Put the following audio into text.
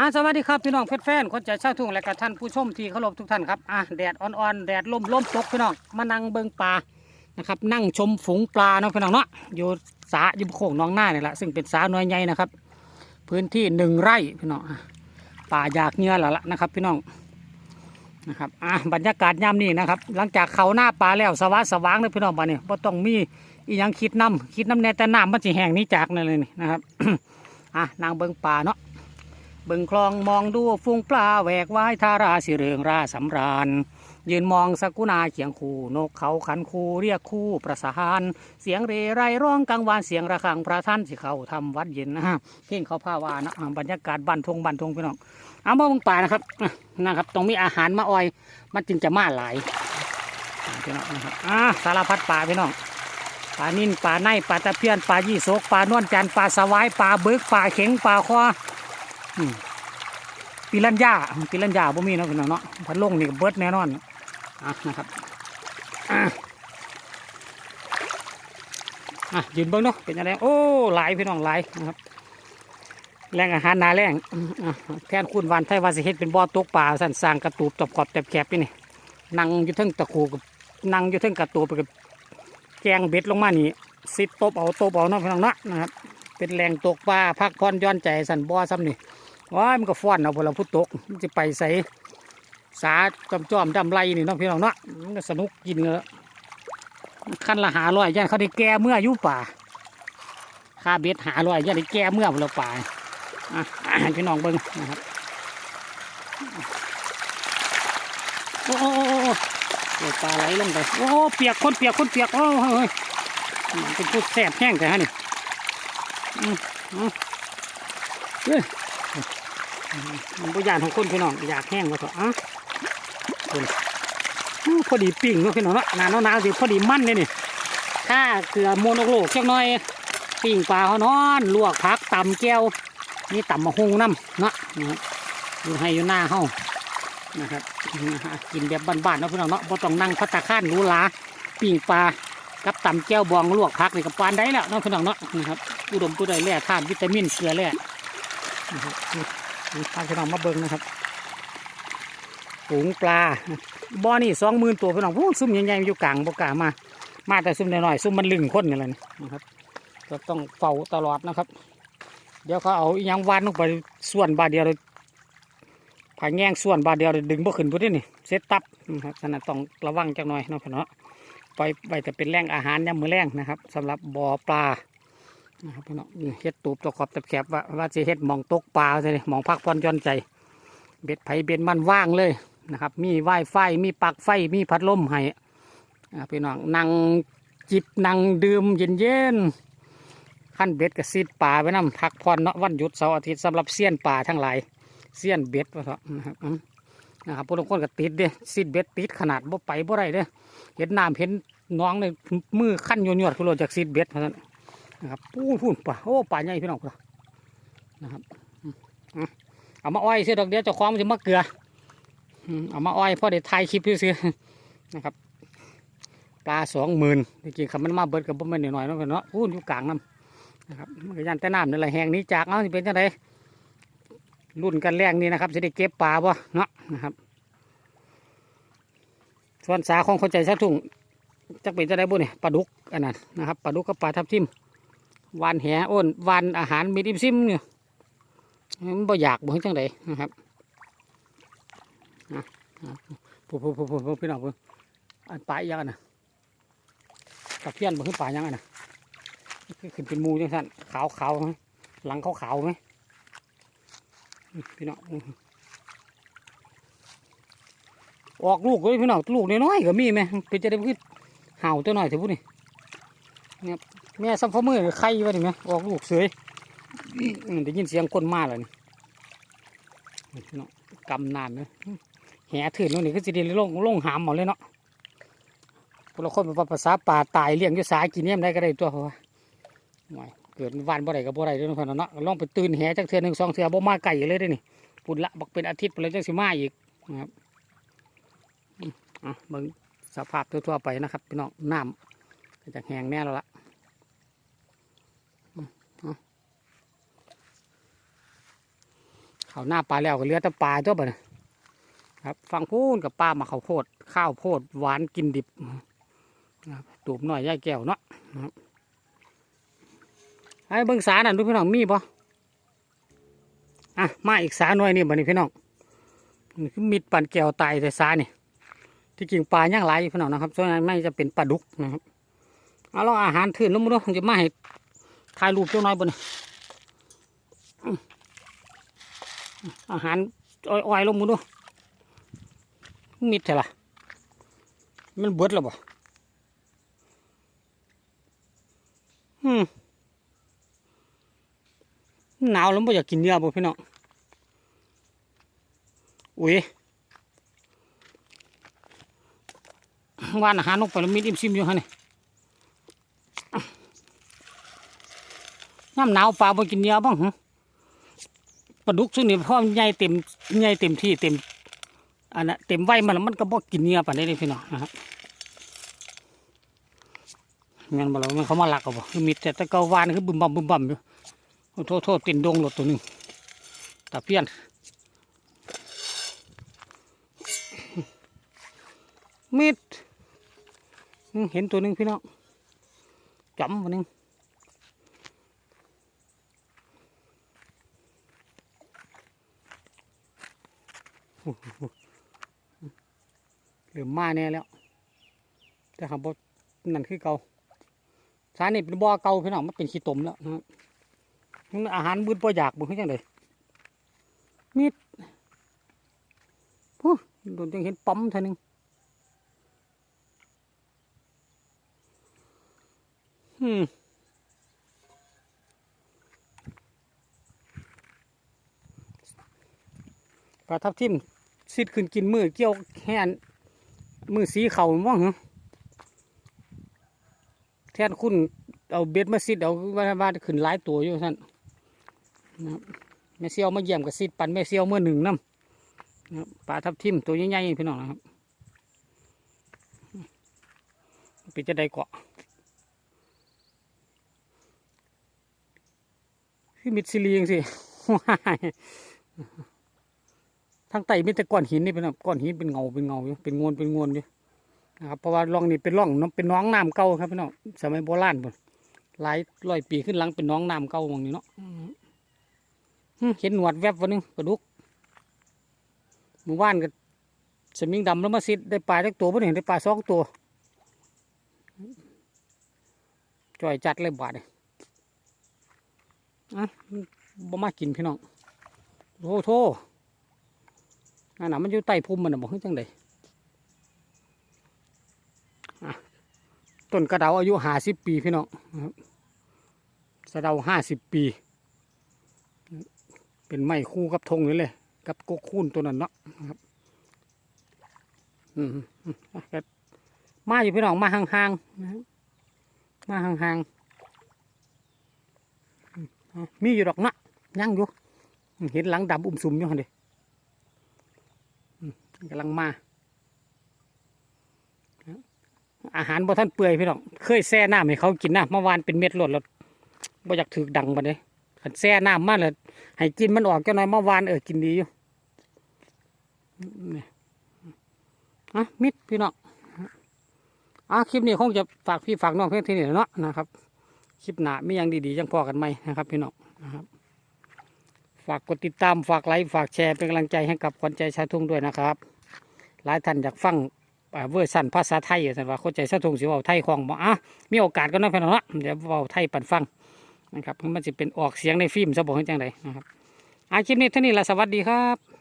อ่าสวัสดีครับพี่น้องแฟนๆคนใจเช่าทุ่งและกับท่านผู้ชมที่เคารพทุกท่านครับอ่าแดดอ่อนๆแดดลมลมตกพี่น้องมานั่งเบิ่งปลานะครับนั่งชมฝูงปลาเนาะพี่น้องเนาะอยู่สาอยู่โขงน้องหน้าเนี่ยแหละซึ่งเป็นสาน้อยใหญ่นะครับ พื้นที่หนึ่งไร่พี่น้องป่าอยากเหงื่อแล้วล่ะนะครับพี่น้องนะครับอ่าบรรยากาศยามนี้นะครับ หลังจากเขาหน้าปลาแล้วสว่างสว่างเลยพี่น้องบ้านนี้ไ่ต้องมีอีหยังคิดน้ำคิดน้ำแน่แต่น้ำมันสิแห้งนี้จากนั่นเลยนี่นะครับอะนางเบิ่งป่าเนาะ เบิ่งคลองมองดูฟุ้งปลาแหวกว่ายทาราสิเรืองราสำราญ ยืนมองสกุณาเขียงคู่นกเขาขันคูเรียกคู่ประสาน เสียงเรไรร้องกังวานเสียงระฆังพระท่านสิเขาทำวัดเย็นนะฮะเพ่งเขาพาวานะบรรยากาศบ้านทงบ้านทงพี่น้องเอามาเบิ่งป่านะครับนะครับต้องมีอาหารมาออย มันจึงจะมาหลายพี่น้องนะครับอะสารพัดป่าพี่น้องปลานิ่นปลาในปลาตะเพียนปลายี่โสกปลานวลจันทร์ปลาสวายปลาเบึกปลาเข็งปลาคออืม ปีลัญญาปีลัญญาบ่มีนะพี่น้องเนาะพัดลงนี่เบิดแน่นอนนะครับอะยืนเบิ้งเนาะเป็นยังไงโอ้หลายพี่น้องหลายนะครับแรงอาหารนาแรงแทนคุณวันไทยวาสิเฮ็ดเป็นบ่อตกปลาสั่นสร้างกระตูบตบขอบแตบแคบนี่นี่นั่งอยู่ทั้งตะคูกับนั่งอยู่ทั้งกระตูบไปกับแกงเบ็ดลงมานี่สิตบเอาตบเอาเนาะพี่น้องเนาะนะครับเป็นแหล่งตกปลาพักผ่อนย้อนใจสันบ่อซ้ำนี่ ว้ายมันก็ฟ้อนเอาพลังพุตกมันจะไปใส่สาจอมจอมดำไรนี่น้องพี่น้องเนาะมันก็สนุกกินเงอะขั้นละหาร้อยย่านเขาได้แก้เมื่ออยู่ป่าคาเบ็ดหาร้อยย่านได้แก้เมื่อพลังป่าอะอะพี่น้องเบิ้งนะครับโอ้โอ้โอ้โอ้โอ้ปลาไหลลงไปโอ้เปียกคนเปียกคนเปียกโอ้เฮ้ยเฮ้ยเป็นพูดแสบแห้งแต่ฮะนี่อืมอืมเอ้ย มันประหยัดของคนพี่น้องอยากแห้งมาเถอะอะคนอู้พอดีปิ้งเนาะพี่น้องเนาะนาหนาวสิพอดีมันเลยนี่ถ้าเกลือโมโนโลกจักน่อยปิ้งปลาเขานอนลวกผักตำแก้วนี่ตำมะฮุงน้ำเนาะนะครับอยู่ให้อยู่หน้าเฮานะครับกินแบบบ้านๆเนาะพี่น้องเนาะบ่ต้องนั่งพัตตาข้านรูหราปิ้งปลากับตำแก้วบองลวกผักนี่กับปานได้แล้วเน้องพี่น้องเนาะนะครับอุดมตัวใดแร่ธาตุวิตามินเกลือแร่นะครับ พาพี่น้องมาเบิงนะครับฝูงปลาบ่อนี่สองหมื่นตัวพี่น้องพู้ซุ่มใหญ่ๆอยู่กลางบ่กามา มาแต่ซุ่มน้อยๆซุ่มมันลึงคนนี่แหละนี่นะครับก็ต้องเฝ้าตลอดนะครับ เดี๋ยวเขาเอาอยังวานลงไปส่วนบาดเดียวเลยผายแง่งส่วนบาดเดียวเลยดึงบ่ขึ้นพุ่นนี่เซตตับนะครับฉะนั้นต้องระวังจักหน่อยเนาะพี่น้องเนาะปล่อยไปจะเป็นแหล่งอาหารยามมือแรงนะครับสำหรับบ่อปลา นะครับพี่น้องเฮ็ดตูบตะขอบตะแคบว่าว่าจะเฮ็ดมองตกปลาใช่ไหมมองพักผ่อนย่อนใจเบ็ดไผเบ็ดมันว่างเลยนะครับ มีไวไฟมีปักไฟมีพัดลมให้อ่าพี่น้องนั่งจิบนั่งดื่มเย็นเย็นๆขั้นเบ็ดกับซีดปลาไปน้ำพักผ่อนเนาะวันหยุดเสาร์อาทิตย์สำหรับเซียนปลาทั้งหลายเซียนเบ็ดนะครับนะครับพวกทุกคนก็ติดเด้ซีดเบ็ดติดขนาดบ่ไปบ่ได้เด้เห็นน้ำเห็นน้องเลยมือขั้นโยนๆคุณโรจากซีดเบ็ดเพราะฉะนั้น นะครับปูนพูนป่าโอ้ป่าใหญ่พี่น้องนะครับเอามาอ้อยเสียดอกเดียวจะคล้าของมันจะมาเกลือเอามาอ้อยพราะได้ถ่ายคลิปซื้อนะครับปลาสองหมื่นจริงๆคำมันมาเบิดกับบ่แม่นหน่อยๆเนาะเนาะพูนอยู่กลางน้ำนะครับมันก็ยันแต่น้ำนี่แหละแหงนี้จากเอาสิเป็นจังไดรุ่นกันแรงนี่นะครับจะได้เก็บปลาบ่เนาะนะครับ ส่วนสาของคนใจชักทุ่งจักเป็นจะได้บุญนี่ยปลาดุกอันนั้นนะครับปลาดุกกับปลาทับทิม วานแหอ้นวานอาหารมีดิมซิมเนี่ยมันบ่อยากบ่เห็นจังไดนะครับนะนะผู้ผู้ผู้ผู้พี่น้องเพิ่นอันปลาอีหยังอันน่ะตะเพียนบ่คือปลาอีหยังอันน่ะขึ้นเป็นมูจังซั่นขาวขาวไหมหลังขาวขาวไหมนี่พี่น้องออกลูกเลยพี่น้องลูกน้อยๆก็มีไหมเป็นจะได้ขึ้นเห่าตัวหน่อยเถอะพูดนี่เนี่ย แม่ซัมฟอร์มือไข่วะนี่ไหมออกลูกเสยอืมได้ยินเสียงคนมาแล้วนี่นี่พี่น้องกำนานเลยแห่ถือนู่นนี่ก็จะได้ลงลงหามหมดเลยเนาะพวกเราคนเป็นภาษาป่าตายเลี้ยงยู่สายกินเนี่ยมได้ก็ได้ตัวเขาว่าโอ้ยเกิดวันบ่ได้ก็บ่ได้เด้วยนะเนาะลองไปตื่นแห่จักเทือหนึ่งสองเทือบ่มาไก่เลยได้นี่ปุ่นละบอกเป็นอาทิตย์ไปเลยจังสิมาอีกนะครับอะเบิ่งสภาพทั่วๆไปนะครับพี่น้องน้ำจะแห้งแน่แล้วล่ะ เขาหน้าปลาแล้วก็เลือแต่ปลาตัวบ่นะครับฟังพูนกับปลามาเขาโพด ข้าวโพดหวานกินดิบนะครับตูบหน่อยย่ายแก้วเนาะนะครับไอ้เบิ้งสานั่นดูพี่น้องมีปะอะมาอีกสาหน่อยนี่บ่นี่พี่น้องนี่คือมิดปั่นแก้วตายแต่สานี่ที่จริงปลาย่างหลพี่น้องนะครับส่วนใหญ่ไม่จะเป็นปลาดุกนะครับเอาเราอาหารถืนแล้วมั้งจะมาให้ ถ่ายรูปเจ้าน้อยบนอาหารอ้อยๆลงมือดูมิดเถอะล่ะมันเบิดแล้วบ่อืมหนาวแล้วบ่อยากกินเนื้อบ่พี่น้องอุ้ยว่านอาหารลงไปแล้วมีอิ่มซิมอยู่ฮะนี่ น้ำหนาวปลาบ่กินเนื้อบ้างหึปลาดุกซึ่งนี่พ่อใหญ่เต็มใหญ่เต็มที่เต็มอันนั้นเต็มไว้มันมันก็บ่กินเนื้อปานใดเลยพี่น้องนะครับงั้นบ่เรามันเขามาลักเอาบ่คือมีแต่ตะเกาวานคือบึมบ่มบึมบ่มอยู่โทษโทษตินดงรถตัวหนึงตาเพี้ยนมิดเห็นตัวหนึงพี่น้องจำวันนึง เหลือมาแน่แล้ว แต่ครับนั่นคือเกาสานี่เป็นบ่อเกาพี่น้องมันเป็นขี้ตมแล้วนะครับอาหารบืดบ่อยากบ่คือจังไดมีดโอ้โดนจังเห็นปั๊มเท่านึงอืมปลาทับทิม ซิดขึ้นกินมือเกี่ยวแขนมือสีเข่าว่างเหรอแทนคุณเอาเบ็ดมาซิดเอาว่าว่าขึ้นหลายตัวอยู่ท่านนะครับแม่เซียวมาเยี่ยมกับซิดปันแม่เซียวเมื่อหนึ่งน้ำนะครับปลาทับทิมตัวใหญ่ๆพี่น้องนะครับป็นจะได้เกาะคือมิดซิลีจังสิว้าย ทางใต้มีแต่ก้อนหินนี่เป็นแบบก้อนหินเป็นเงาเป็นเงาอยู่เป็นงวนเป็นงวนอยู่นะครับเพราะว่าร่องนี้เป็นร่องน้ำเป็นหน้องน้ำเก่าครับพี่น้องสมัยโบราณพุ่นหลายร้อยปีขึ้นหลังเป็นหน้องน้ำเก่าหมองนี้เนาะอืมเห็นหนวดแวบวันนึงปลาดุกหมู่บ้านก็สมิงดำแล้วมาซิดได้ปลาสักตัวเพิ่นเห็นได้ปลาสองตัวจ่อยจัดเลยบาดเลยอะบ่มากินพี่น้องโอ้โท อันนั้นมันอยู่ใต้พุ่มมันนะบอกให้นจังไดอะต้นกระเดาอายุห้าสิบปีพี่น้องนะครับสะเดาห้าสิบปี เป็นไม้คู่กับธงนี่เลย กับกกคูนตัวนั้นเนาะครับอืมาอยู่พี่น้องมาห่างๆนะมาห่างๆอืมอะมีอยู่ดอกเนาะยั่งอยู่เห็นหลังดำอุ้มซุมอยู่หั่นเดิ กำลังมา อาหารบ่ท่านเปื่อยพี่น้อง เคยแช่น้ำให้เขากินนะเมื่อวานเป็นเม็ดหลดแล้วบ่อยากถือดังบัดเลยขันแช่น้ำมากเลยให้กินมันออกเจ้าน้อยเมื่อวานเออกินดีอยู่นี่อะมิดพี่น้องอะคลิปนี้คงจะฝากพี่ฝากน้องเพื่อนที่นี่เนาะนะครับ คลิปหน้ามีย่างดีๆยังพอกันไหมนะครับ พี่น้องนะครับ ฝากกดติดตามฝากไลค์ฝากแชร์เป็นกำลังใจให้กับคนใจชาวทุ่งด้วยนะครับ หลายท่านอยากฟังอ่าเวอร์ชันภาษาไทยสันว่าคนใจชาวทุ่งสิว่าไทยของบอกอะมีโอกาสก็น้องพี่น้องเนะเดี๋ยวเว้าไทยปันฟังนะครับมันจะเป็นออกเสียงในฟิล์มซะบอกให้จังไดนะครับอาคลิปนี้เท่านี้ละสวัสดีครับ